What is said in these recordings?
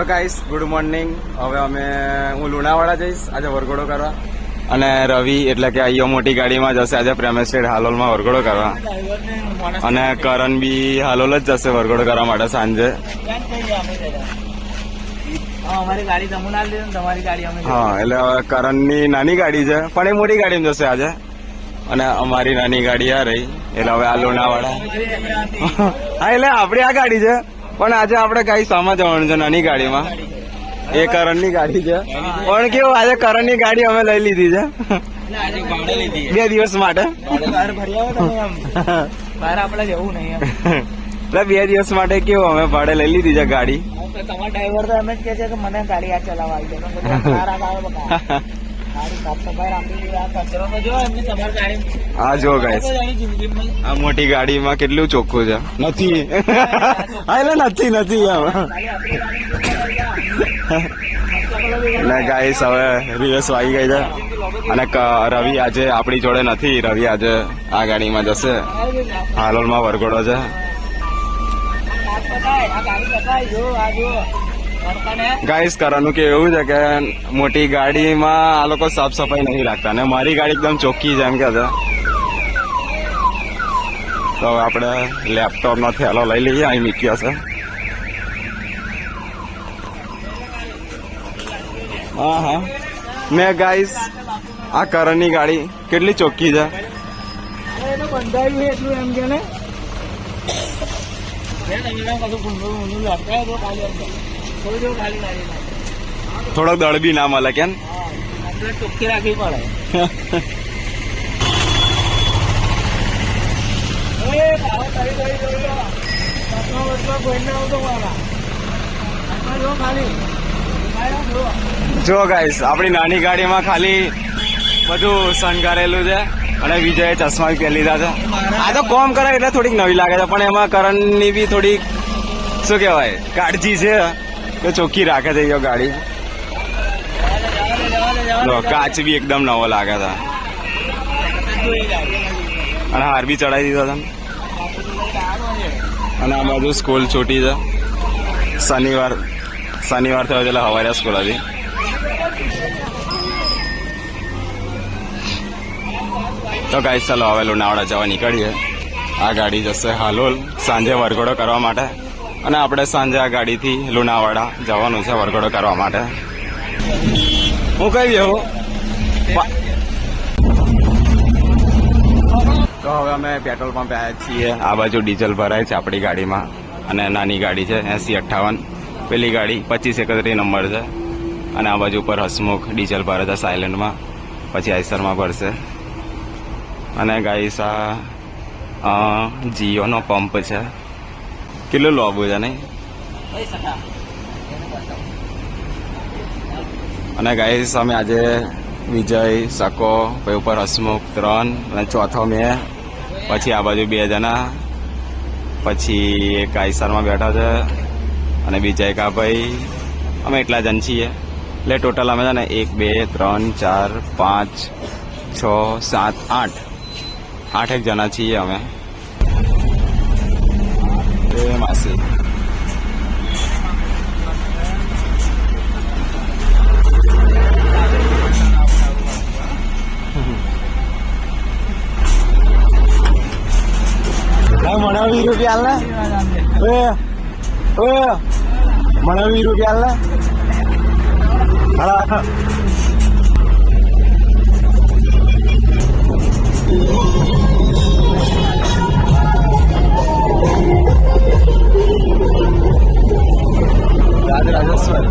તો guys good morning હવે અમે હું લુણાવાડા જઈશ. આજે વરઘોડો કરવા. અને રવિ એટલે કે અહીંયા મોટી ગાડીમાં જશે. આજે પ્રેમેસ્ટેડ હાલોલમાં વરઘોડો કરવા. અને કરણ બી હાલોલ જ જશે વરઘોડો કરવા માટે સાંજે. હા એટલે કરણની નાની ગાડી છે. પણ એ મોટી ગાડીમાં જશે આજે. અને અમારી નાની ગાડી આ રહી. એટલે હવે આ લુણાવાડા. હા એટલે આપણી આ ગાડી છે. પણ આજે આપણે કઈ સામા જવાનું છે નાની ગાડીમાં? એ કરણની ગાડી છે. પણ કેવું આજે કરણની ગાડી અમે લઈ લીધી છે. બે દિવસ માટે. એટલે બે દિવસ માટે કેવું અમે ભાડે લઈ લીધી છે ગાડી. તમારા ડ્રાઈવર તો એમ જ કે છે કે મને ગાડી આ ચલાવવા આવી જાય તો જો ગાઈસ આ મોટી ગાડીમાં કેટલું ચોખ્ખું છે? નથી. હા, એટલે નથી નથી ને ગાઈસ હવે રિવર્સ વાગી ગઈ છે. અને રવિ આજે આપણી જોડે નથી. રવિ આજે આ ગાડીમાં જશે. હાલોલમાં વરઘોડો છે. ગાઈસ કરવાનું કે એવું છે કે મોટી ગાડીમાં આ લોકો સાફ સફાઈ નહીં રાખતા ને મારી ગાડી એકદમ ચોખ્ખી છે એમ કે છે. તો હવે આપણે લેપટોપનો થેલો લઈ લઈએ અહીં મૂક્યો છે. હા હા. મેં ગાઈસ આ કરણની ગાડી કેટલી ચોખ્ખી છે? બંધાયું એટલું એમ કે ને. થોડોક દળ બી ના મળે કેમ? ચોખ્ખી રાખવી પડે. જો ગાઈસ આપણી નાની ગાડીમાં ખાલી બધું શણગારેલું છે અને વિજયે ચશ્મા પહેરી લીધા છે. આ તો કોમ કરે એટલે થોડીક નવી લાગે છે પણ એમાં કરણની બી થોડીક શું કહેવાય કાળજી છે. કે ચોખ્ખી રાખે છે યો ગાડી. કાચ બી એકદમ નવો લાગે હતા અને હાર બી ચડાવી દીધો તમે અને આ બાજુ સ્કૂલ છૂટી છે. શનિવાર શનિવાર થયો છે હવારે સ્કૂલ હતી. તો ગાઈસ ચાલો હવે લોનાવાડા જવા નીકળીએ. આ ગાડી જશે હાલોલ સાંજે વરઘોડો કરવા માટે. અને આપણે સાંજે આ ગાડીથી લુણાવાડા જવાનું છે વરઘોડો કરવા માટે. હું કઈ ગયો તો હવે અમે પેટ્રોલ પંપે આવ્યા છીએ. આ બાજુ ડીઝલ ભરાય છે આપણી ગાડીમાં. અને નાની ગાડી છે, એસી અઠ્ઠાવન. પેલી ગાડી પચીસ એકત્રીસ નંબર છે. અને આ બાજુ ઉપર હસમુખ ડીઝલ ભરે છે સાયલેન્ટમાં. પછી આઈસરમાં ભરશે. અને ગાઈસા જીઓનો પંપ છે. કેટલું લોભ છે નહીં અને ગાઈસ અમે આજે વિજય, સકો પછી ઉપર હસમુખ, ત્રણ અને ચોથો મેં. પછી આ બાજુ બે જણા. પછી એક આઈસરમાં બેઠા છે અને બીજા એક ભાઈ. અમે એટલા જણ છીએ. એટલે ટોટલ અમે છે ને એક, બે, ત્રણ, ચાર, પાંચ, છ, સાત, આઠ. આઠેક જણા છીએ અમે. એ માસી મને વીસ રૂપિયા હાલ ને ઓય ઓય મને વીસ રૂપિયા હાલ ને હા રાજ રાજેશ્વર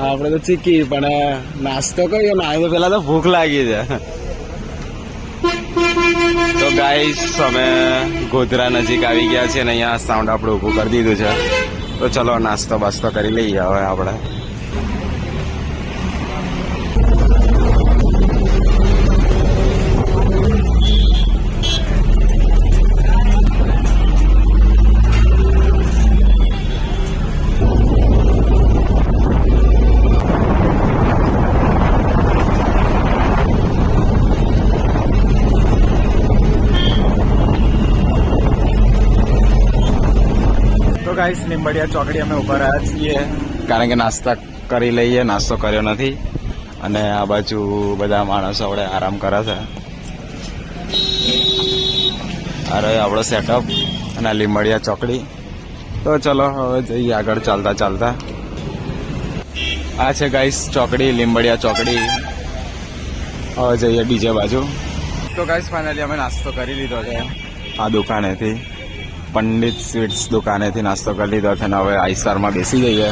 આપણે તો ચીકી, પણ નાસ્તો કર્યો ને આજે પેલા તો ભૂખ લાગી છે. તો ગાઈસ અમે ગોધરા નજીક આવી ગયા છે ને અહીંયા સાઉન્ડ આપણે ઊભું કરી દીધું છે. તો ચલો નાસ્તો બાસ્તો કરી લઈએ હવે આપણે. ગાઈસ લીંબડિયા ચોકડી અમે ઊભા રહ્યા છીએ. કારણ કે નાસ્તા કરી લઈએ, નાસ્તો કર્યો નથી. અને આ બાજુ બધા માણસો આપણે આરામ કરે છે. અરે આપણો સેટઅપ અને લીંબડિયા ચોકડી. તો ચલો, હવે જઈએ આગળ ચાલતા ચાલતા. આ છે ગાઈસ ચોકડી, લીંબડિયા ચોકડી. હવે જઈએ બીજે બાજુ. તો ગાઈસ ફાઇનલી અમે નાસ્તો કરી લીધો છે. આ દુકાનેથી. પંડિત સ્વીટ્સ દુકાનેથી નાસ્તો કરી લીધો છે અને હવે આઈસારમાં બેસી જઈએ.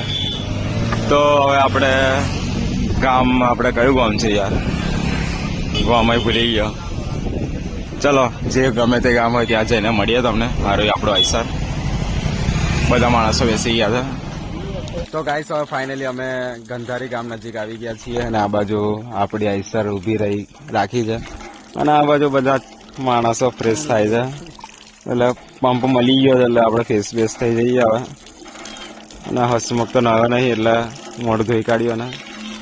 તો હવે આપણે ગામ, આપણે કયું ગામ છે યાર? ગામ ભૂલી ગયો. ચલો, જે ગમે તે ગામ હોય ત્યાં જઈને મળીએ તમને. મારું આપણો આઈસર. બધા માણસો બેસી ગયા છે. તો ગાઈસ હવે ફાઇનલી અમે ગંધારી ગામ નજીક આવી ગયા છીએ અને આ બાજુ આપણી આઈસર ઊભી રહી, રાખી છે. અને આ બાજુ બધા માણસો ફ્રેશ થાય છે. એટલે પંપ મળી ગયો એટલે આપણે ફેસ બેસ થઈ જઈએ હવે અને હસમુખ તો નવે નહીં એટલે મોઢું ધોઈ કાઢ્યો ને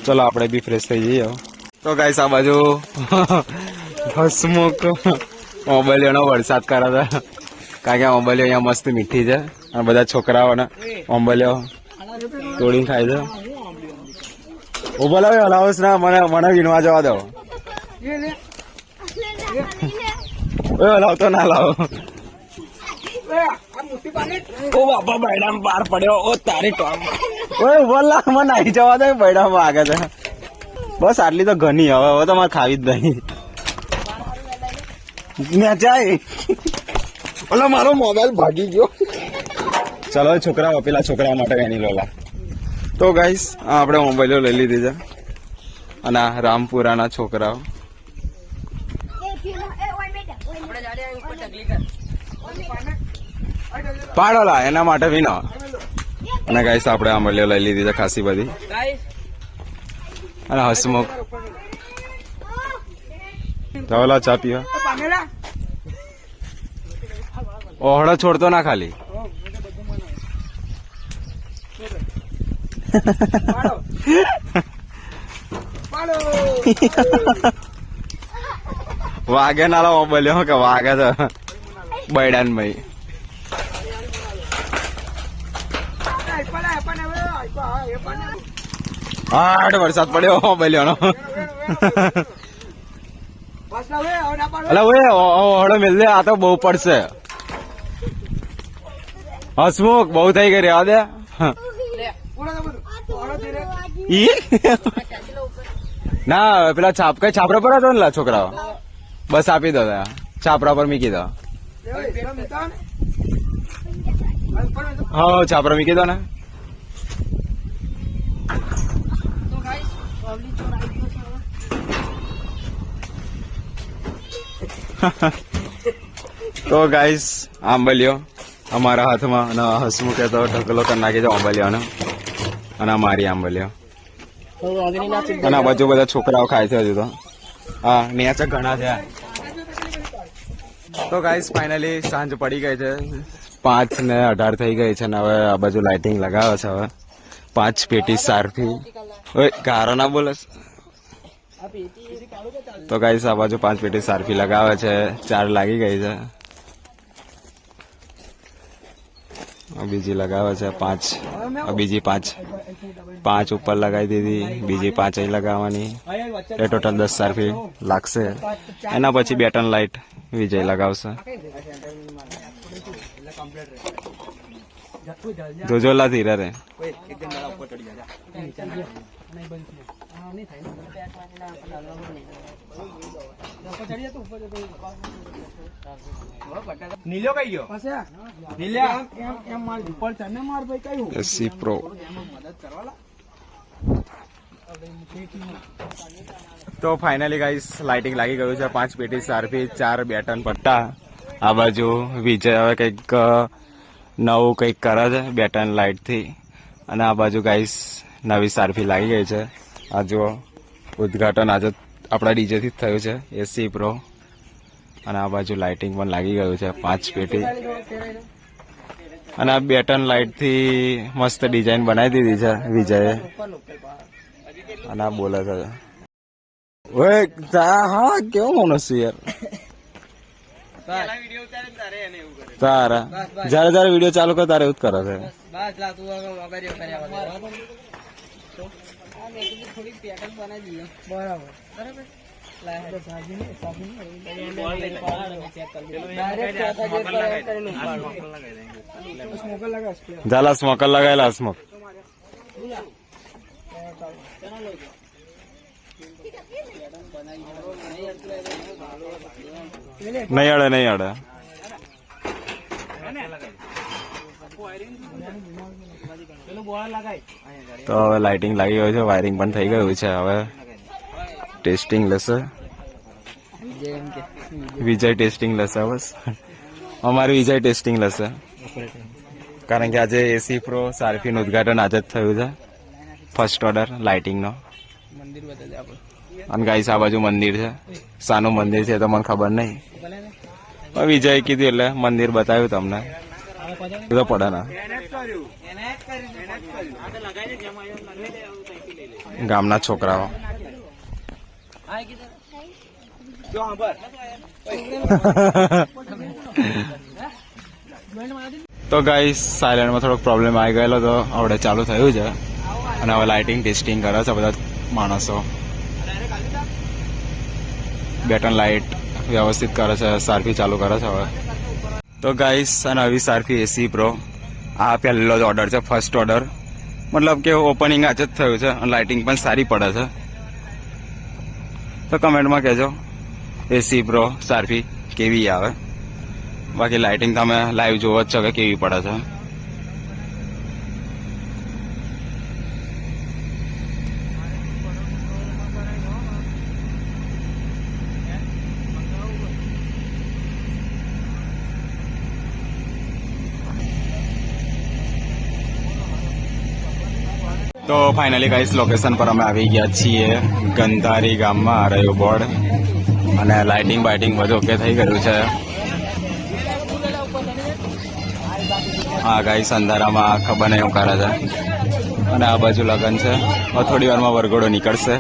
ચલો આપણે બી ફ્રેશ થઈ જઈએ. તો ગાઈસ આ બાજુ હસમુખ મોબાઈલોનો વરસાદ કરે છે કારણ કે મોબાઈલો અહીંયા મસ્ત મીઠી છે અને બધા છોકરાઓને મોબાઈલો તોડીને ખાય છે ઊભો લાવે હલાવસ ના મને મને વીણવા જવા દો ઓય હલાવતો ના લાવો ઓ બાપા બૈડામ પાર પડ્યો. ઓ તારી ટોમ. ઓય ઊભો મને નાહી જવા દે બૈડામ આગળ છે. બસ આટલી તો ઘણી હવે હવે તો મારે ખાવી જ નહીં. નેચાય ઓલા મારો મોબાઈલ ભાગી ગયો. ચલો છોકરાઓ પેલા છોકરા માટે એની લોલા તો ગાઈસ આપણે મોબાઈલો લઈ લીધી છે. અને રામપુરાના છોકરાઓ. પાડોલા, એના માટે વિનો. અને ગાઈસ આપણે આંબલીઓ લઈ લીધી છે ખાસી બધી. અને હસમુખ. ચાવલા ચા પીવા ઓહળો છોડતો ના ખાલી. વાગે નાલો બોલ્યો કે વાગે તો બૈડાન ભાઈ. હાડ વરસાદ પડ્યો બોલ્યો અલા ઓય ઓહળો મિલ દે આ તો બહુ પડશે. હસમુખ બહુ થઈ ગઈ રહ્યા દે. ઈ? ના પેલા છાપ કઈ છાપરા પર હતો ને છોકરાઓ? બસ આપી દો ત્યાં. છાપરા પર મૂકી દો. હા છાપરા મૂકી દો ને. તો ગાઈસ આંબલીઓ અમારા હાથમાં અને હસમુખે તો ઢગલો કરી નાખી છે આંબલીઓનો અને મારી આંબલીઓ અને બાજુ બધા છોકરાઓ ખાય છે હજુ તો. હા નેચા ઘણા છે. તો ગાઈસ ફાઇનલી સાંજ પડી ગઈ છે. પાંચ ને અઢાર થઈ ગઈ છે ને હવે આ બાજુ લાઇટિંગ લગાવે છે હવે. પાંચ પેટી સારથી. ઓય, ગારો ના બોલસ તો ગાઈસ આ બાજુ પાંચ પેટી સારફી લગાવે છે. ચાર લાગી ગઈ છે. બીજી લગાવે છે પાંચ. બીજી પાંચ. પાંચ ઉપર લગાવી દીધી. બીજી પાંચ અહીં લગાવવાની. એ ટોટલ દસ સારફી લાગશે. એના પછી બે ટન લાઇટ વિજય લગાવશે. જોજો લા ધીરે રે. નીલો કઈ ગયો? નીલ્યા. એમ એમ માર ઉપર તને માર ભાઈ કયું એસી પ્રો તો ફાઇનલી ગાઈસ લાઇટિંગ લાગી ગયું છે. પાંચ પેટી સારફી ચાર બેટન પટ્ટા. આ બાજુ વિજય હવે કંઈક નવું કંઈક કરે છે બેટન લાઇટથી અને આ બાજુ ગાઈસ નવી સારફી લાગી ગઈ છે. આ જો ઉદઘાટન આજે આપણા ડીજેથી જ થયું છે એસી પ્રો અને આ બાજુ લાઇટિંગ પણ લાગી ગયું છે, પાંચ પેટી. અને આ બેટન લાઇટથી મસ્ત ડિઝાઇન બનાવી દીધી છે, વિજયે. અને આ બોલે છે. હા, કેવો માણસ યાર. તારા. જયારે જયારે વીડિયો ચાલુ કરે તારે એવું જ કરે છે. બસ લા તું હવે વગાડ્યો કર્યા વગર થોડીક પેટર્ન બનાવી દઈએ બરાબર બરાબર झाला स्मोकर लगायला स्मोक નહીં અડે નહીં અડે તો હવે લાઇટિંગ લાગી ગયું છે વાયરિંગ પણ થઈ ગયું છે હવે. ટેસ્ટિંગ લેશે. વિજય ટેસ્ટિંગ લેશે બસ અમારું વિજય ટેસ્ટિંગ લેશે. કારણ કે આજે એસી પ્રો સારફીનું ઉદઘાટન આજે જ થયું છે. ફર્સ્ટ ઓર્ડર લાઇટિંગનો અને ગાઈસ આ બાજુ મંદિર છે. શાનું મંદિર છે તો મને ખબર નહીં. વિજય કીધું એટલે મંદિર બતાવ્યું તમને. પડે ગામના છોકરાઓ. તો ગાઈ સાયલેન્ટમાં થોડોક પ્રોબ્લેમ આવી ગયેલો તો હવે ચાલુ થયું છે. અને હવે લાઇટિંગ ટેસ્ટિંગ કરે છે બધા માણસો. બેટન લાઇટ વ્યવસ્થિત કરે છે સારફી ચાલુ કરે છે હવે. તો ગાઈસ અને આવી સારફી એસી પ્રો આ પહેલો જ ઓર્ડર છે ફર્સ્ટ ઓર્ડર મતલબ કે ઓપનિંગ આજે જ થયું છે, અને લાઇટિંગ પણ સારી પડે છે. તો કમેન્ટમાં કહેજો એસી પ્રો સારફી કેવી આવે? બાકી લાઇટિંગ તમે લાઈવ જોવો જ છો કે કેવી પડે છે? તો ફાઇનલી ગાઈસ લોકેશન પર અમે આવી ગયા છીએ. ગંધારી ગામમાં રહ્યું બોર્ડ અને લાઇટિંગ બાઇટિંગ બધું ઓકે થઈ ગયું છે. હા ગાઈસ અંધારામાં ખબર નહીં ઉકારા કરે છે. અને આ બાજુ લગ્ન છે. થોડી વારમાં વરઘોડો નીકળશે.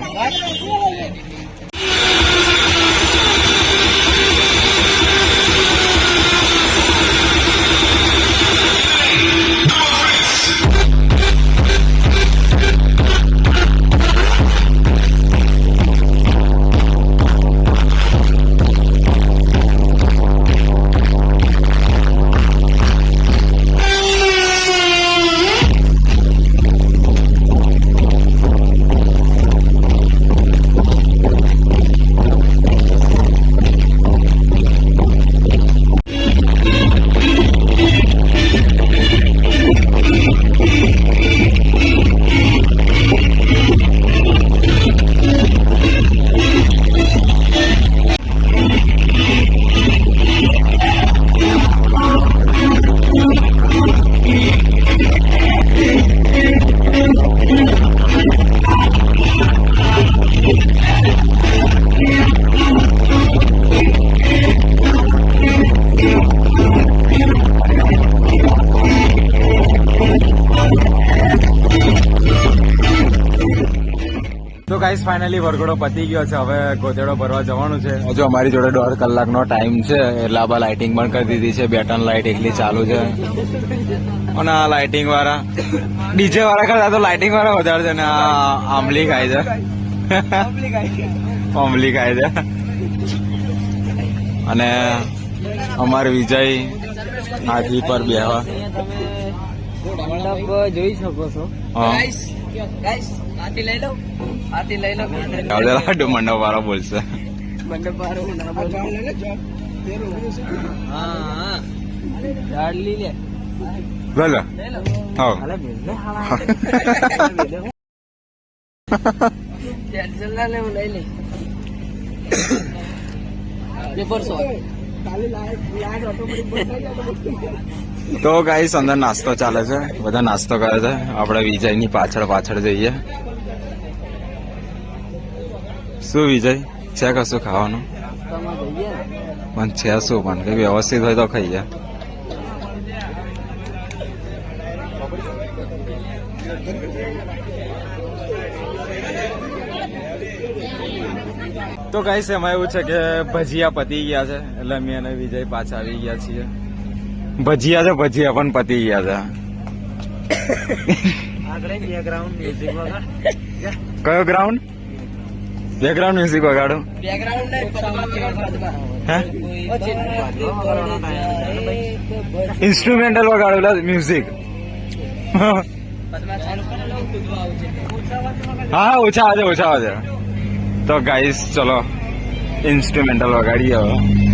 ફાઇનલી વરઘોડો પતી ગયો છે. હવે ગોધેડો ભરવા જવાનું છે. હજુ અમારી જોડે દોઢ કલાકનો ટાઈમ છે. એટલે આ લાઇટિંગ પણ કરી દીધી છે. બે ત્રણ લાઇટ એકલી ચાલુ છે. અને આ લાઇટિંગ વાળા ડીજે વાળા કરતા તો લાઇટિંગ વાળા વધારે છે ને આ આંબલી ખાય છે. આંબલી ખાય છે. અને અમાર વિજય હાથી પર બેહવા. જોઈ શકો છો. હા. ગાઈસ ગાઈસ આથી લઈ લો. આથી લઈ લો. લાડુ મંડપ વાળો બોલશે. મંડપ વાળો ના બોલો. હા હા. ઝાડ લઈ લે. બોલો લઈ લો. હા. હાલે ભેજ ને ટેન્શન ના લેવું લઈ લે પેપર સો. તો ગાઈસ અંદર નાસ્તો ચાલે છે. બધા નાસ્તો કરે છે. આપણે વિજયની પાછળ પાછળ જઈએ. શું વિજય? છે કશું ખાવાનું? પણ છે શું? પણ કઈ વ્યવસ્થિત હોય તો ખાઈએ તો તો ગાઈસ એમાં એવું છે કે ભજીયા પતી ગયા છે એટલે અમે અને વિજય પાછા આવી ગયા છીએ. ભજીયા છે ભજીયા પણ પતી ગયા છે. કયો ગ્રાઉન્ડ બેકગ્રાઉન્ડ મ્યુઝિક વગાડો બેકગ્રાઉન્ડ હે? ઇન્સ્ટ્રુમેન્ટલ વગાડો મ્યુઝિક હા ઓછા આવે ઓછા આવે તો ગાઈસ ચલો. ઇન્સ્ટ્રુમેન્ટલ વગાડીએ હવે.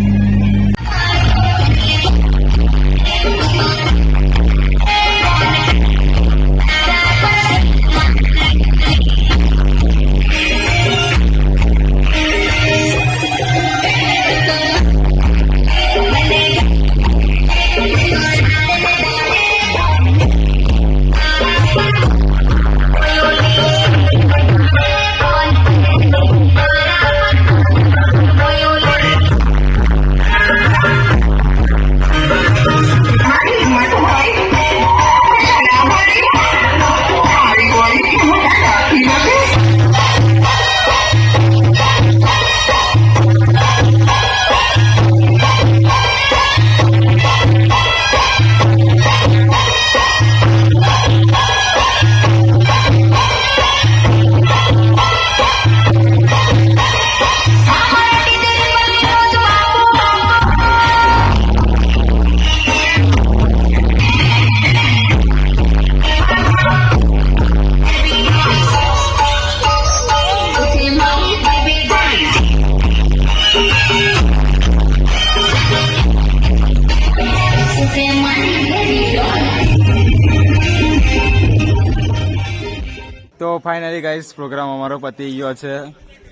ફાઇનલી ગાઈસ પ્રોગ્રામ અમારો પતી ગયો છે.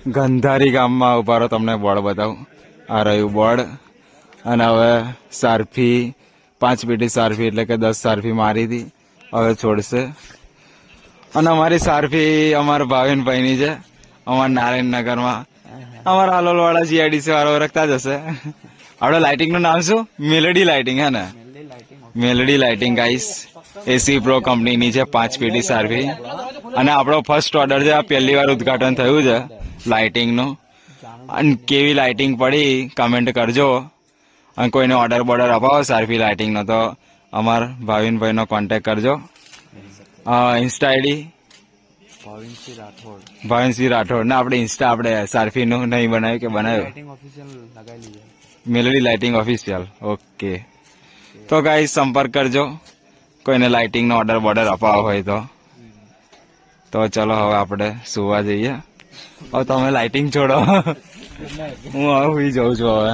ગંધારી ગામમાં ઊભા રહો તમને બોર્ડ બતાવું. આ રહ્યું બોર્ડ. અને હવે સારફી પાંચ પેટી સારફી એટલે કે દસ સારફી મારી હતી. હવે છોડશે. અને અમારી સારફી અમારા ભાવિનભાઈની છે. અમારા નારાયણનગરમાં. અમારા હાલોલવાળા જીઆઈડીસી વાળો ઓળખતા જ હશે આપણે લાઇટિંગનું નામ શું? મેલડી લાઇટિંગ હે ને? Melody Lighting guys AC Pro કંપનીની છે પાંચ પેટી સારવી અને આપણો ફર્સ્ટ ઓર્ડર છે આ પહેલી વાર ઉદઘાટન થયું છે લાઇટિંગનું અને કેવી લાઇટિંગ પડી કમેન્ટ કરજો. અને કોઈને ઓર્ડર બોર્ડર અપાવો સારફી લાઇટિંગનો તો અમાર ભાવિનભાઈનો કોન્ટેક કરજો. Insta ID Bhavinsinh Rathod. ભાવિનસિંહ Rathod. ને આપણે ઇન્સ્ટા આપણે સારફીનું નહીં બનાવ્યું કે બનાવ્યું? Melody Lighting official okay. તો ગાઈ સંપર્ક કરજો. કોઈને લાઇટિંગનો ઓર્ડર બોર્ડર અપાવો હોય તો. તો ચલો હવે આપણે સુવા જઈએ. હવે તમે લાઇટિંગ છોડો. હું હવે સુઈ જઉં છું હવે.